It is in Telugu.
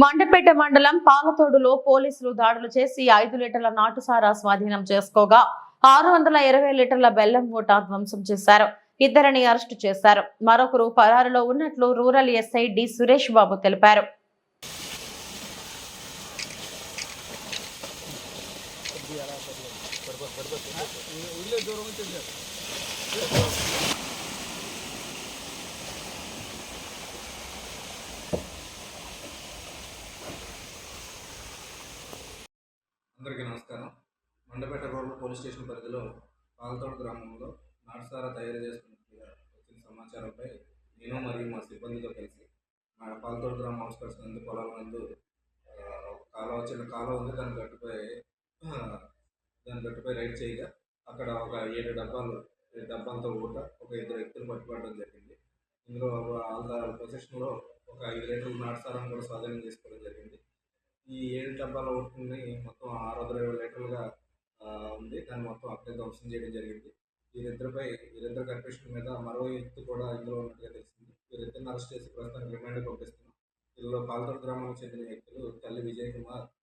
మండపేట మండలం పాలతోడులో పోలీసులు దాడులు చేసి ఐదు లీటర్ల నాటుసారా స్వాధీనం చేసుకోగా ఆరు వందల ఇరవై లీటర్ల బెల్లం ఓటా ధ్వంసం చేశారు. ఇద్దరిని అరెస్టు చేశారు. మరొకరు పరారులో ఉన్నట్లు rural SI D Suresh Babu తెలిపారు. అందరికీ నమస్కారం. మండపేట రోడ్డు పోలీస్ స్టేషన్ పరిధిలో పాలతోడు గ్రామంలో నాటుసారా తయారు చేస్తున్నట్టుగా వచ్చిన సమాచారంపై నేను మరియు మా సిబ్బందితో కలిసి మా పాలతోడు గ్రామం అవుట్స్కట్స్ నందు పొలాల నందు ఒక కాలువ చిన్న కాలువ ఉంది. దాని గట్టుపై దాని గట్టుపై రైడ్ చేయగా అక్కడ ఒక ఏడు డబ్బాలు డబ్బాలతో ఊట ఒక ఇద్దరు వ్యక్తులు పట్టుబడడం జరిగింది. ఇందులో వాళ్ళ పొజిషన్లో ఒక ఐదు లీటర్ల నాటుసారాన్ని కూడా స్వాధీనం చేసుకోవడం జరిగింది. ఈ ఏడు డబ్బాల ఓటుని మొత్తం ఆరు వందల ఇరవై లీటర్లుగా ఉంది. దాన్ని మొత్తం అక్కడే ధ్వంసం చేయడం జరిగింది. వీరిద్దరిపై వీరిద్దరు కన్ఫ్యూషన్ మీద మరో వ్యక్తి కూడా ఇందులో ఉన్నట్టుగా తెలిసింది. వీరిద్దరిని అరెస్ట్ చేసి ప్రస్తుతానికి రిమాండ్ పంపిస్తున్నాం. ఇందులో పాలతోడు గ్రామానికి చెందిన వ్యక్తులు తల్లి విజయ్ కుమార్